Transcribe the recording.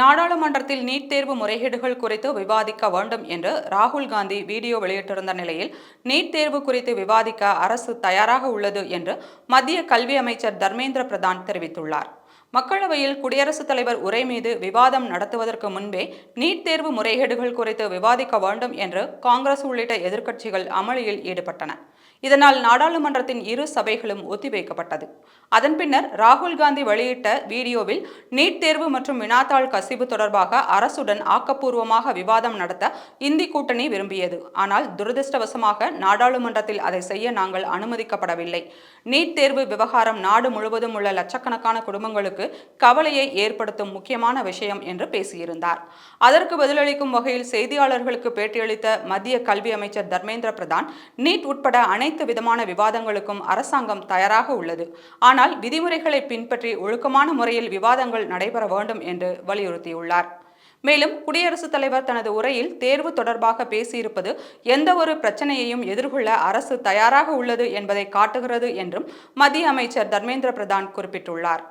நாடாளுமன்றத்தில் நீட் தேர்வு முறைகேடுகள் குறித்து விவாதிக்க வேண்டும் என்று ராகுல் காந்தி வீடியோ வெளியிட்டிருந்த நிலையில் நீட் தேர்வு குறித்து விவாதிக்க அரசு தயாராக உள்ளது என்று மத்திய கல்வி அமைச்சர் தர்மேந்திர பிரதான் தெரிவித்துள்ளார். மக்களவையில் குடியரசுத் தலைவர் உரை மீது விவாதம் நடத்துவதற்கு முன்பே நீட் தேர்வு முறைகேடுகள் குறித்து விவாதிக்க வேண்டும் என்று காங்கிரஸ் உள்ளிட்ட எதிர்க்கட்சிகள் அமளியில் ஈடுபட்டன. இதனால் நாடாளுமன்றத்தின் இரு சபைகளும் ஒத்திவைக்கப்பட்டது. அதன் பின்னர் ராகுல் காந்தி வெளியிட்ட வீடியோவில் நீட் தேர்வு மற்றும் வினாத்தாள் கசிவு தொடர்பாக அரசுடன் ஆக்கப்பூர்வமாக விவாதம் நடத்த இந்தி கூட்டணி விரும்பியது. ஆனால் துரதிருஷ்டவசமாக நாடாளுமன்றத்தில் அதை செய்ய நாங்கள் அனுமதிக்கப்படவில்லை. நீட் தேர்வு விவகாரம் நாடு முழுவதும் உள்ள லட்சக்கணக்கான குடும்பங்களுக்கு கவலையை ஏற்படுத்தும் முக்கியமான விஷயம் என்று பேசியிருந்தார். அதற்கு பதிலளிக்கும் வகையில் செய்தியாளர்களுக்கு பேட்டியளித்த மத்திய கல்வி அமைச்சர் தர்மேந்திர பிரதான் நீட் உட்பட அனைத்து விதமான விவாதங்களுக்கும் அரசாங்கம் தயாராக உள்ளது. ஆனால் விதிமுறைகளை பின்பற்றி ஒழுக்கமான முறையில் விவாதங்கள் நடைபெற வேண்டும் என்று வலியுறுத்தியுள்ளார். மேலும் குடியரசுத் தலைவர் தனது உரையில் தேர்வு தொடர்பாக பேசியிருப்பது எந்த ஒரு பிரச்சனையையும் எதிர்கொள்ள அரசு தயாராக உள்ளது என்பதை காட்டுகிறது என்றும் மத்திய அமைச்சர் தர்மேந்திர பிரதான் குறிப்பிட்டுள்ளார்.